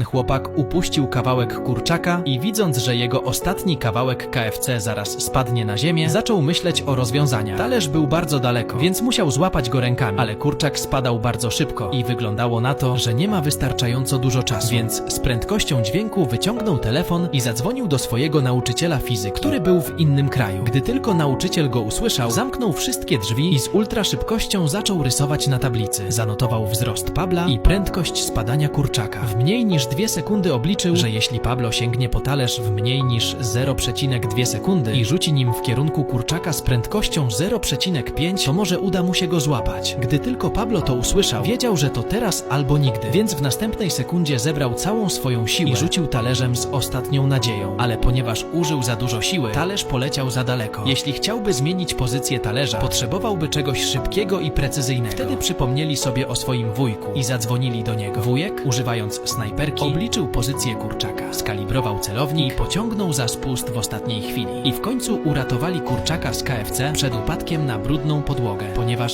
Chłopak upuścił kawałek kurczaka i widząc, że jego ostatni kawałek KFC zaraz spadnie na ziemię, zaczął myśleć o rozwiązaniach. Talerz był bardzo daleko, więc musiał złapać go rękami, ale kurczak spadał bardzo szybko i wyglądało na to, że nie ma wystarczająco dużo czasu, więc z prędkością dźwięku wyciągnął telefon i zadzwonił do swojego nauczyciela fizyki, który był w innym kraju. Gdy tylko nauczyciel go usłyszał, zamknął wszystkie drzwi i z ultraszybkością zaczął rysować na tablicy. Zanotował wzrost Pabla i prędkość spadania kurczaka. W mniej niż dwie sekundy obliczył, że jeśli Pablo sięgnie po talerz w mniej niż 0,2 sekundy i rzuci nim w kierunku kurczaka z prędkością 0,5, to może uda mu się go złapać. Gdy tylko Pablo to usłyszał, wiedział, że to teraz albo nigdy, więc w następnej sekundzie zebrał całą swoją siłę i rzucił talerzem z ostatnią nadzieją. Ale ponieważ użył za dużo siły, talerz poleciał za daleko. Jeśli chciałby zmienić pozycję talerza, potrzebowałby czegoś szybkiego i precyzyjnego. Wtedy przypomnieli sobie o swoim wujku i zadzwonili do niego. Wujek, używając snajperki, obliczył pozycję kurczaka, skalibrował celownik i pociągnął za spust w ostatniej chwili. I w końcu uratowali kurczaka z KFC przed upadkiem na brudną podłogę, ponieważ